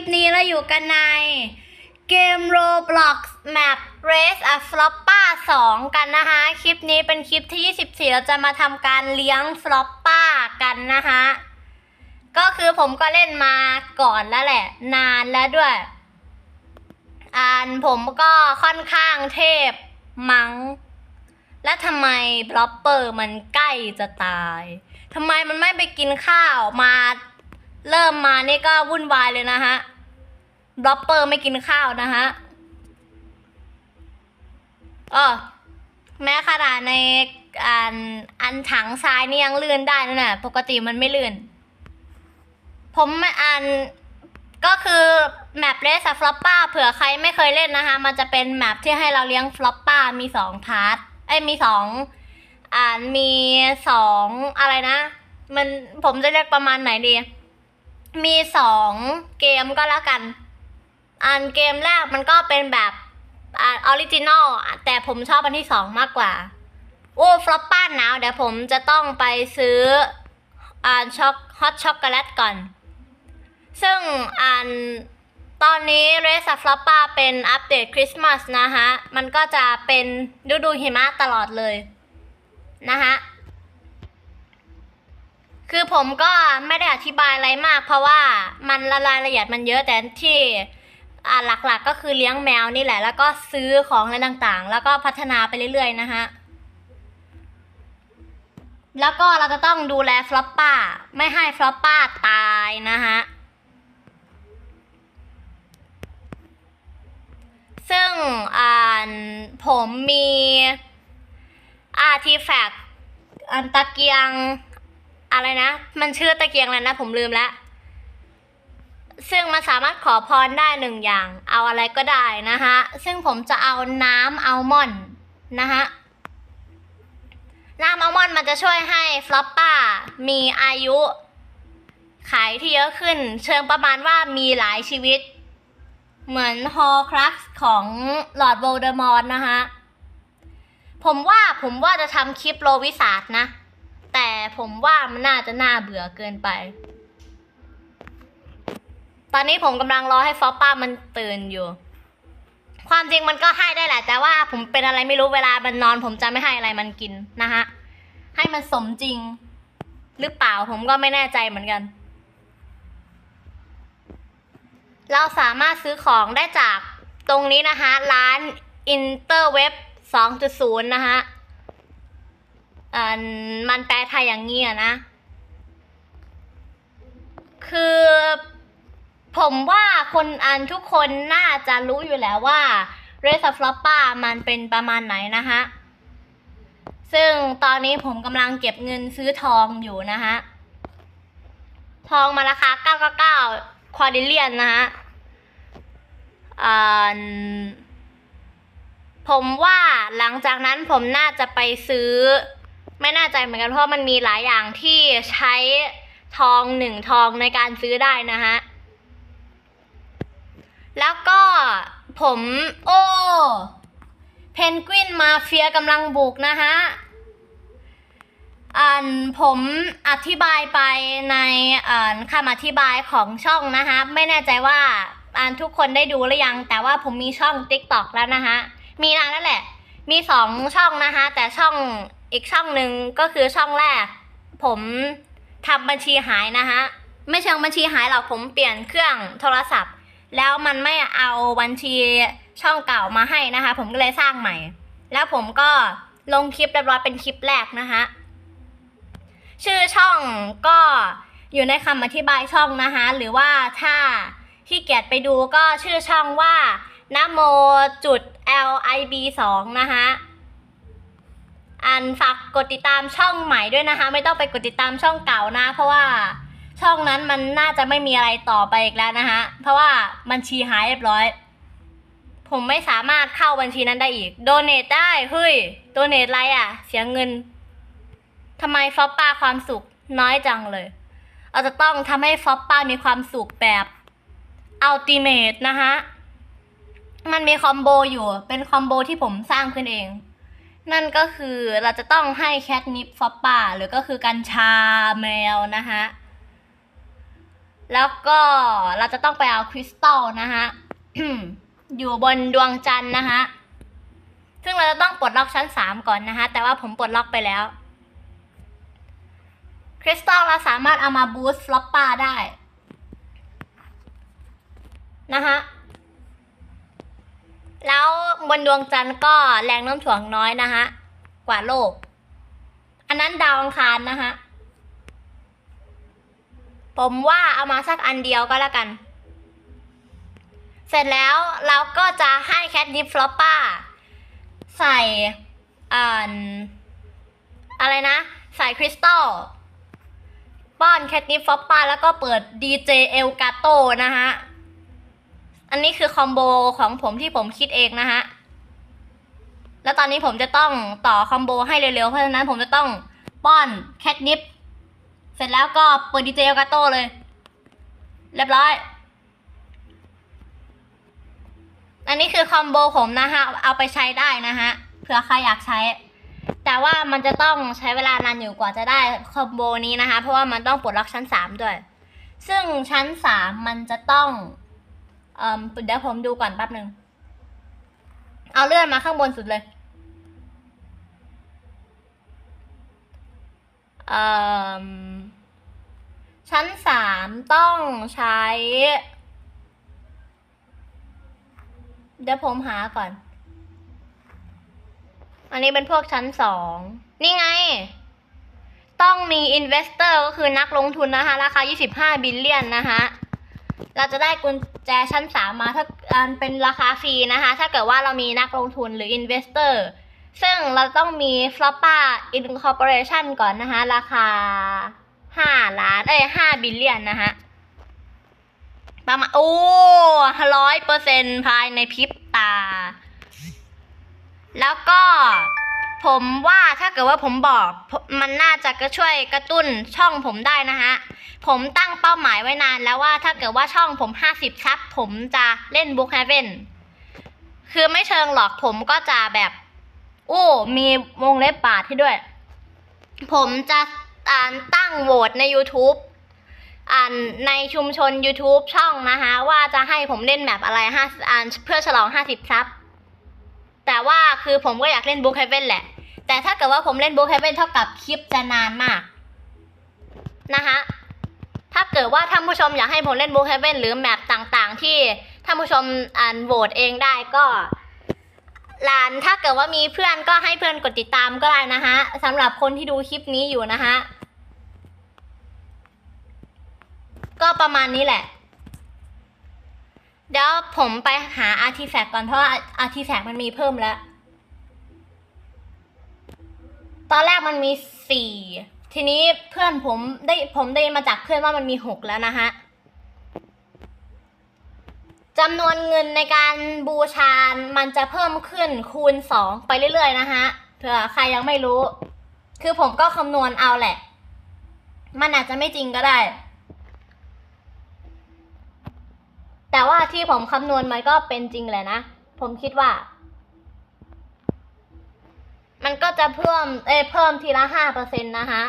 ปนี้เราอยู่กันใน เกม Roblox Map Race a Floppa 2 กันนะคะ คลิปนี้เป็นคลิปที่ 24 เราจะมาทำการเลี้ยง Floppa กันนะคะ ก็คือผมก็เล่นมาก่อนแล้วแหละ นานแล้วด้วยอ่านผมก็ค่อนข้างเทพมัง้ง และทำไมบล็อปเปอร์มันใกล้จะตายทำไมมันไม่ไปกินข้าวมา เริ่มมานี่ก็วุ่นวายเลยนะฮะบล็อปเปอร์ไม่กินข้าวนะฮะอ๋อแม้ขนาดในอันอันถังทรายนี่ยังลื่นได้นะน่ะ ปกติมันไม่ลื่น ผมอ่านก็คือแมปเลสฟลอปป้าเผื่อใครไม่เคยเล่นนะคะ มันจะเป็นแมปที่ให้เราเลี้ยงฟลอปป้ามีสองพาร์ทเอ้มีสองอ่านมีสองอะไรนะ มันผมจะเรียกประมาณไหนดี มีสองเกมก็แล้วกัน อันเกมแรกมันก็เป็นแบบออริจินอลแต่ผมชอบอันที่สองมากกว่า โอ้ฟลอปป้าหนาวเดี๋ยวผมจะต้องไปซื้ออ่าช็อกฮอตช็อกโกแลตก่อน ซึ่งอันตอนนี้เรสฟลอปป้าเป็นอัปเดตคริสต์มาสนะฮะ มันก็จะเป็นฤดูหิมะตลอดเลย นะฮะ คือผมก็ไม่ได้อธิบายอะไรมาก เพราะว่ามันละรายละเอียดมันเยอะแต่ที่อ่าหลักๆก็คือเลี้ยงแมวนี่แหละ แล้วก็ซื้อของอะไรต่างๆ แล้วก็พัฒนาไปเรื่อยๆ นะฮะ แล้วก็เราจะต้องดูแลฟลอปป้า ไม่ให้ฟลอปป้าตายนะฮะ ซึ่งอ่าผมมีอาร์ติแฟกต์อันตะเกียง อะไรนะ มันชื่อตะเกียงอะไรนะ ผมลืมแล้วซึ่งมันสามารถขอพรได้หนึ่งอย่าง เอาอะไรก็ได้นะคะซึ่งผมจะเอาน้ำอัลมอนด์นะคะน้ำอัลมอนด์มันจะช่วยให้ฟลอปป้ามีอายุ ขายที่เยอะขึ้น เชิงประมาณว่ามีหลายชีวิต เหมือนฮอครักของหลอดโวลเดอมอร์นะคะผมว่าผมว่าจะทำคลิปโลวิสาดนะ แต่ผมว่ามันน่าจะน่าเบื่อเกินไป ตอนนี้ผมกำลังรอให้ฟอปป้ามันตื่นอยู่ ความจริงมันก็ให้ได้แหละ แต่ว่าผมเป็นอะไรไม่รู้เวลามันนอน ผมจะไม่ให้อะไรมันกินนะฮะ ให้มันสมจริง หรือเปล่าผมก็ไม่แน่ใจเหมือนกัน เราสามารถซื้อของได้จากตรงนี้นะคะร้าน Interweb 2.0 นะคะ อ่ามันแปลไทยอย่างนี้อะนะ คือผมว่าคนอ่านทุกคนน่าจะรู้อยู่แล้วว่า r e s a f l o p p a มันเป็นประมาณไหนนะคะซึ่งตอนนี้ผมกำลังเก็บเงินซื้อทองอยู่นะคะทองมาราคา 999 ควอดิเลียนนะฮะผมว่าหลังจากนั้นผมน่าจะไปซื้อ ไม่แน่ใจเหมือนกันเพราะมันมีหลายอย่างที่ใช้ทองหนึ่งทองในการซื้อได้นะฮะ แล้วก็ผมโอ้เพนกวินมาเฟียกำลังบุกนะฮะอ่านผมอธิบายไปในคำอธิบายของช่องนะคะไม่แน่ใจว่าอ่านทุกคนได้ดูหรือยัง แต่ว่าผมมีช่อง TikTok แล้วนะคะมีนานแล้วแหละ มีสองช่องนะคะแต่ช่อง อีกช่องหนึ่งก็คือช่องแรก ผมทำบัญชีหายนะคะไม่เชิงบัญชีหายหรอกผมเปลี่ยนเครื่องโทรศัพท์ แล้วมันไม่เอาบัญชีช่องเก่ามาให้นะคะ ผมก็เลยสร้างใหม่ แล้วผมก็ลงคลิปเรียบร้อยเป็นคลิปแรกนะคะชื่อช่องก็อยู่ในคำอธิบายช่องนะคะหรือว่าถ้าที่เกียจไปดูก็ชื่อช่องว่านโมจุด lib 2นะคะ อันฝากกดติดตามช่องใหม่ด้วยนะคะ ไม่ต้องไปกดติดตามช่องเก่านะ เพราะว่าช่องนั้นมันน่าจะไม่มีอะไรต่อไปอีกแล้วนะคะเพราะว่าบัญชีหายเรียบร้อย ผมไม่สามารถเข้าบัญชีนั้นได้อีก โดเน a ได้เฮ้ยโดเน a อะไรอะ เสียเงินทำไมฟอปป้าความสุขน้อยจังเลย เราจะต้องทำให้ฟอปป้ามีความสุขแบบอัลติเม e นะคะมันมีคอมโบอยู่เป็นคอมโบที่ผมสร้างขึ้นเอง นั่นก็คือเราจะต้องให้แคทนิปฟอปป้าหรือก็คือกัญชาแมวนะคะแล้วก็เราจะต้องไปเอาคริสตัลนะฮะอยู่บนดวงจันทร์นะคะซึ่งเราจะต้องปลดล็อกชั้นสามก่อนนะคะแต่ว่าผมปลดล็อกไปแล้วคริสตัลเราสามารถเอามาบูสต์ฟลอปป้าได้นะคะ แล้วบนดวงจันทร์ก็แรงโน้มถ่วงน้อยนะคะกว่าโลก อันนั้นดาวอังคารนะคะผมว่าเอามาสักอันเดียวก็แล้วกัน เสร็จแล้วเราก็จะให้แคทดิฟฟลอปป้าใส่อ่านอะไรนะ ใส่คริสตัลป้อนแคทดิฟฟลอปป้าแล้วก็เปิด DJ เอลกาโตนะฮะ อันนี้คือคอมโบของผมที่ผมคิดเองนะฮะ แล้วตอนนี้ผมจะต้องต่อคอมโบให้เร็วๆ เพราะฉะนั้นผมจะต้องป้อนแคทนิปเสร็จแล้วก็เปิดดีเจกาโต้เลย เรียบร้อย อันนี้คือคอมโบผมนะฮะ เอาไปใช้ได้นะฮะ เผื่อใครอยากใช้ แต่ว่ามันจะต้องใช้เวลานานอยู่กว่าจะได้คอมโบนี้นะคะ เพราะว่ามันต้องปลดล็อกชั้นสามด้วย ซึ่งชั้นสามมันจะต้อง เอ่อเดี๋ยวผมดูก่อนแป๊บหนึ่งเอาเลื่อนมาข้างบนสุดเลย เอ่อ ชั้นสามต้องใช้ เดี๋ยวผมหาก่อน อันนี้เป็นพวกชั้นสอง นี่ไง ต้องมีอินเวสเตอร์ก็คือนักลงทุนนะคะ ราคา 25 บิลเลียนนะคะ เราจะได้กุญแจชั้นสามมาถ้าเป็นราคาฟรีนะคะ ถ้าเกิดว่าเรามีนักลงทุนหรืออินเวสเตอร์ซึ่งเราต้องมี f l o p p a Incorporation ก่อนนะคะ ราคา 5 ล้าน เอ้ย5บิลเลียนนะคะประมาณโอ้ร้อยเปอร์เซ็นภายในพริบตา แล้วก็ ผมว่าถ้าเกิดว่าผมบอกมันน่าจะก็ช่วยกระตุ้นช่องผมได้นะฮะ ผมตั้งเป้าหมายไว้นานแล้วว่าถ้าเกิดว่าช่องผมห้าสิบซับผมจะเล่นบุ๊ก h ฮเว่นคือไม่เชิงหรอกผมก็จะแบบ โอ้ มีวงเล็บบาทให้ด้วย ผมจะอ่านตั้งโหวตใน YouTube อ่านในชุมชน YouTube ช่องนะคะว่าจะให้ผมเล่นแบบอะไรห้าอ่านเพื่อฉลองห้าสิบซับ แต่ว่าคือผมก็อยากเล่นบุ๊ก h ฮเว่นแหละ แต่ถ้าเกิดว่าผมเล่นบุ๊ก h ฮเว่นเท่ากับคลิปจะนานมากนะคะถ้าเกิดว่าท่านผู้ชมอยากให้ผมเล่นบุ๊ก h ฮเว่นหรือแมปต่างๆ ที่ท่านผู้ชมอ่านโหวตเองได้ก็ลานถ้าเกิดว่ามีเพื่อนก็ให้เพื่อนกดติดตามก็ได้นะคะสำหรับคนที่ดูคลิปนี้อยู่นะคะก็ประมาณนี้แหละ เดี๋ยวผมไปหาอาร์ติแฟกต์ก่อนเพราะว่าอาร์ติแฟกต์มันมีเพิ่มแล้ว ตอนแรกมันมีสี่ ทีนี้เพื่อนผมได้ผมได้มาจากเพื่อนว่ามันมีหกแล้วนะฮะจำนวนเงินในการบูชา มันจะเพิ่มขึ้นคูณสองไปเรื่อยๆนะฮะเผื่อใครยังไม่รู้ คือผมก็คำนวณเอาแหละ มันอาจจะไม่จริงก็ได้ แต่ว่าที่ผมคำนวณมันก็เป็นจริงแหละนะ ผมคิดว่า มันก็จะเพิ่ม เอ้เพิ่มทีละห้าเปอร์เซ็นต์นะคะ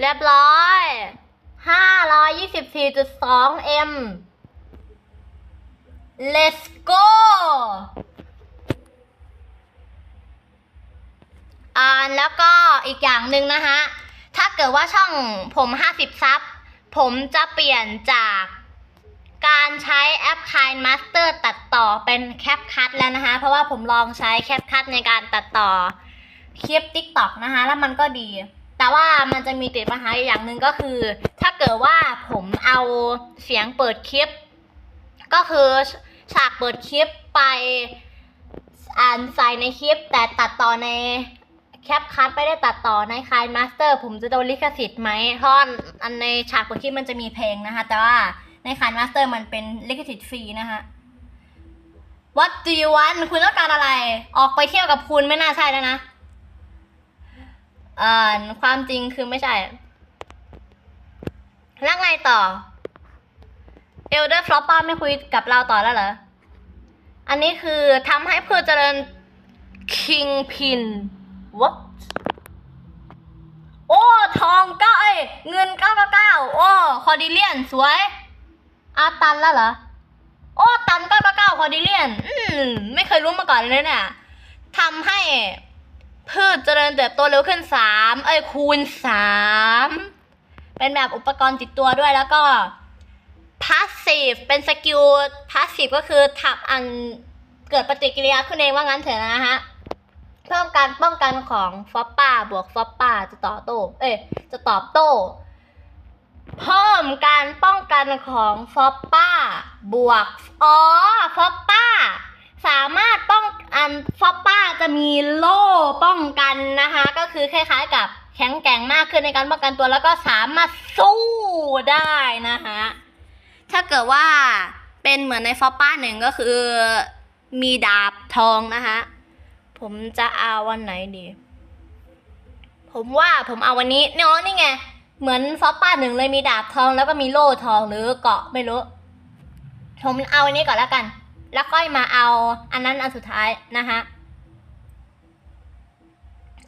เรียบร้อย ห้าร้อยยี่สิบสี่จุดสองเอ็ม let's go อ่าแล้วก็อีกอย่างหนึ่งนะคะถ้าเกิดว่าช่องผมห้าสิบซับ ผมจะเปลี่ยนจากการใช้แอป Kind Master ตัดต่อเป็น CapCut แล้วนะคะ เพราะว่าผมลองใช้ CapCut ในการตัดต่อคลิป TikTok นะคะ แล้วมันก็ดี แต่ว่ามันจะมีติดปัญหาอย่างหนึ่งก็คือ ถ้าเกิดว่าผมเอาเสียงเปิดคลิป ก็คือฉากเปิดคลิปไปอ่านใส่ในคลิป แต่ตัดต่อในแคปคัทไม่ได้ตัดต่อในคายมาสเตอร์ผมจะโดนลิขสิทธิ์ไหมเพราะอันในฉากเปิดคลิปมันจะมีเพลงนะคะ แต่ว่าในคายมาสเตอร์มันเป็นลิขสิทธิ์ฟรีนะคะ What do you want คุณต้องการอะไร ออกไปเที่ยวกับคุณไม่น่าใช่แล้วนะ เอ่อความจริงคือไม่ใช่แล้วไงต่อเอลเดอร์ฟลอปป้าไม่คุยกับเราต่อแล้วเหรอ อันนี้คือทำให้พืชเจริญคิงพิน what โอ้ ทองเก้าเอ้ยเงินเก้าเก้าเก้าโอ้ คอดิเลียน สวย อาตันแล้วเหรอ โอ้ ตันเก้าเก้าเก้าคอดิเลียน อืม ไม่เคยรู้มาก่อนเลยเนี่ยทำให้ พืชเจริญเติบโตเร็วขึ้นสามเอ้ยคูณสามเป็นแบบอุปกรณ์ติดตัวด้วยแล้วก็ passive เป็นสกิล passive ก็คือทำอันเกิดปฏิกิริยาขึ้นเองว่างั้นเถอะนะฮะเพิ่มการป้องกันของฟอปป้าบวกฟอปป้าจะต่อโต้เอ้ยจะตอบโต้เพิ่มการป้องกันของฟอปป้าบวกอ๋อฟอปป้าสามารถป้องอันฟอปป้า จะมีโล่ป้องกันนะคะ ก็คือคล้ายๆกับแข็งแกร่งมากขึ้นในการป้องกันตัวแล้วก็สามารถสู้ได้นะคะถ้าเกิดว่าเป็นเหมือนในฟอปป้าหนึ่งก็คือมีดาบทองนะคะผมจะเอาวันไหนดี ผมว่าผมเอาวันนี้เนาะนี่ไง เหมือนฟอปป้าหนึ่งเลยมีดาบทองแล้วก็มีโล่ทองหรือเกาะไม่รู้ ผมเอาอันนี้ก่อนแล้วกัน แล้วค่อยมาเอาอันนั้นอันสุดท้ายนะคะ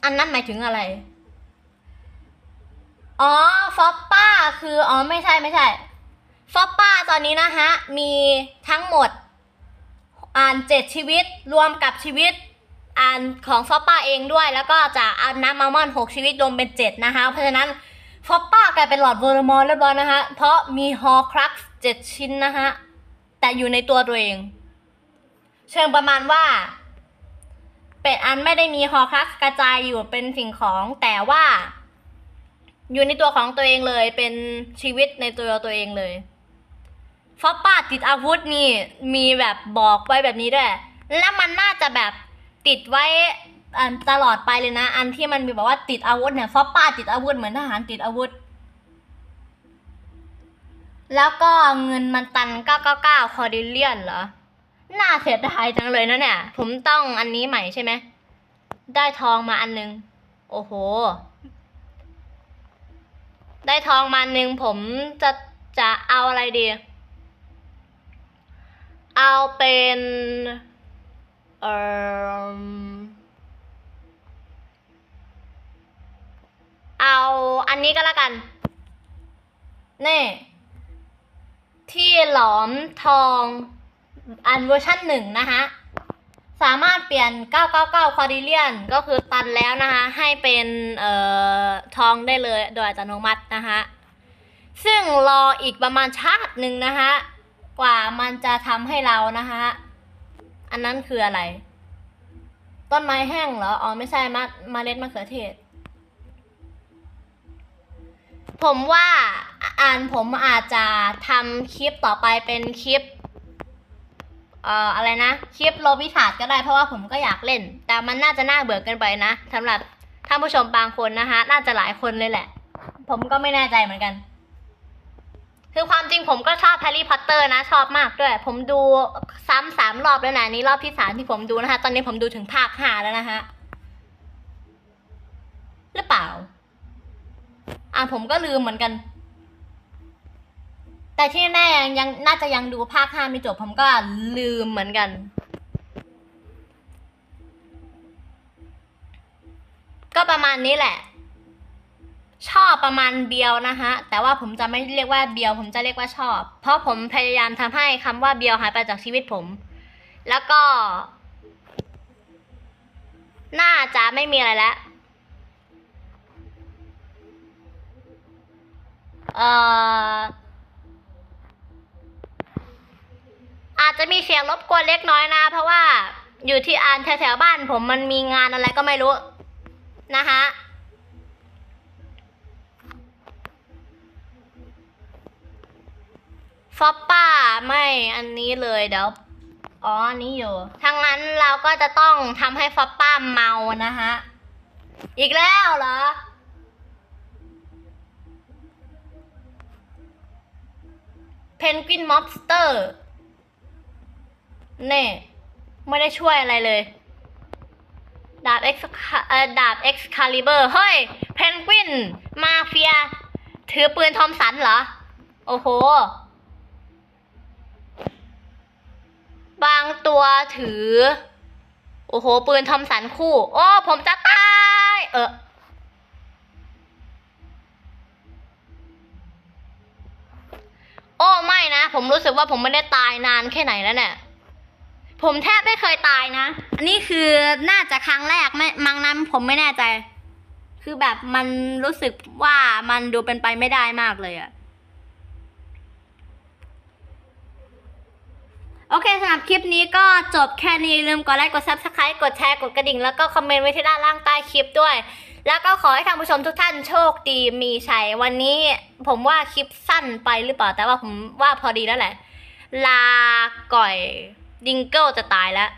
อันนั้นหมายถึงอะไร อ๋อฟอปป้าคืออ๋อไม่ใช่ไม่ใช่ฟอปป้าตอนนี้นะฮะ มีทั้งหมด อ่านเจ็ดชีวิตรวมกับชีวิตอ่านของฟอปป้าเองด้วย แล้วก็จะเอานน้ำมามอนหกชีวิตรวมเป็นเจ็ดนะคะเพราะฉะนั้นฟอปป้ากลายเป็นหลอดเวอร์มอร์เรียบร้อยนะฮะเพราะมีฮอครักเจ็ดชิ้นนะฮะแต่อยู่ในตัวตัวเอง เชิงประมาณว่า เป็ดอันไม่ได้มีฮอครักกระจายอยู่เป็นสิ่งของแต่ว่า อยู่ในตัวของตัวเองเลย เป็นชีวิตในตัวตัวเองเลยฟอปป้าติดอาวุธนี่มีแบบบอกไว้แบบนี้ด้วย แล้วมันน่าจะแบบติดไว้อันตลอดไปเลยนะ อันที่มันมีบอกว่าติดอาวุธเนี่ยฟอปป้าติดอาวุธเหมือนทหารติดอาวุธ แล้วก็เงินมันตัน999คอดิเลียนเหรอ น่าเสียดายจังเลยนะเนี่ย ผมต้องอันนี้ใหม่ใช่ไหม ได้ทองมาอันนึง โอ้โห ได้ทองมาอันนึง ผมจะจะเอาอะไรดี เอาเป็นเอ่อเอาอันนี้ก็แล้วกัน นี่ ที่หลอมทอง อันเวอร์ชันหนึ่งนะคะ สามารถเปลี่ยน 999 คอดิเลียน ก็คือตันแล้วนะคะ ให้เป็นเอ่อทองได้เลยโดยอัตโนมัตินะคะ ซึ่งรออีกประมาณชาติหนึ่งนะคะ กว่ามันจะทำให้เรานะคะ อันนั้นคืออะไร ต้นไม้แห้งเหรอ อ๋อ ไม่ใช่มะเมล็ดมะเขือเทศ ผมว่าอ่านผมอาจจะทำคลิปต่อไปเป็นคลิป เอ่ออะไรนะคลิปโลบิชาร์ดก็ได้เพราะว่าผมก็อยากเล่น แต่มันน่าจะน่าเบื่อเกินไปนะสำหรับท่านผู้ชมบางคนนะคะน่าจะหลายคนเลยแหละ ผมก็ไม่แน่ใจเหมือนกัน คือความจริงผมก็ชอบแฮร์รี่พอตเตอร์นะ ชอบมากด้วย ผมดูซ้ำสามรอบแล้วนะนี่รอบที่สามที่ผมดูนะคะ ตอนนี้ผมดูถึงภาคห้าแล้วนะคะหรือเปล่า อะผมก็ลืมเหมือนกัน แต่ที่แน่ยังยังน่าจะยังดูภาคห้าไม่จบผมก็ลืมเหมือนกัน ก็ประมาณนี้แหละ ชอบประมาณเบียวนะคะแต่ว่าผมจะไม่เรียกว่าเบียว ผมจะเรียกว่าชอบ เพราะผมพยายามทำให้คำว่าเบียวหายไปจากชีวิตผม แล้วก็ น่าจะไม่มีอะไรแล้วเอ่ อาจจะมีเสียงรบกวนเล็กน้อยนะ เพราะว่าอยู่ที่อานแถวๆบ้านผมมันมีงานอะไรก็ไม่รู้นะคะฟอปป้าไม่อันนี้เลยเดี๋ยวอ๋ออันนี้อยู่ถ้างั้นเราก็จะต้องทำให้ฟอปป้าเมานะฮะอีกแล้วเหรอเพนกวินมอบสเตอร์ เน่ ไม่ได้ช่วยอะไรเลย ดาบเอ่อดาบ X Caliber เฮ้ย เพนกวิน มาเฟีย ถือปืนทอมสันเหรอ โอ้โห บางตัวถือ โอ้โห ปืนทอมสันคู่ โอ้ ผมจะตาย เออโอ้ไม่นะ ผมรู้สึกว่าผมไม่ได้ตายนานแค่ไหนแล้วเนี่ย ผมแทบไม่เคยตายนะ อันนี้คือน่าจะครั้งแรกไม่มั้งนั้นผมไม่แน่ใจ คือแบบมันรู้สึกว่ามันดูเป็นไปไม่ได้มากเลยอะโอเคสำหรับคลิปนี้ก็จบแค่นี้ลืมกดไลค์กด subscribe กดแชร์กดกระดิ่ง แล้วก็คอมเมนต์ไว้ที่ด้านล่างใต้คลิปด้วย แล้วก็ขอให้ท่านผู้ชมทุกท่านโชคดีมีชัย วันนี้ผมว่าคลิปสั้นไปหรือเปล่า แต่ว่าผมว่าพอดีแล้วแหละ ลาก่อย ดิงเกิลจะตายแล้ว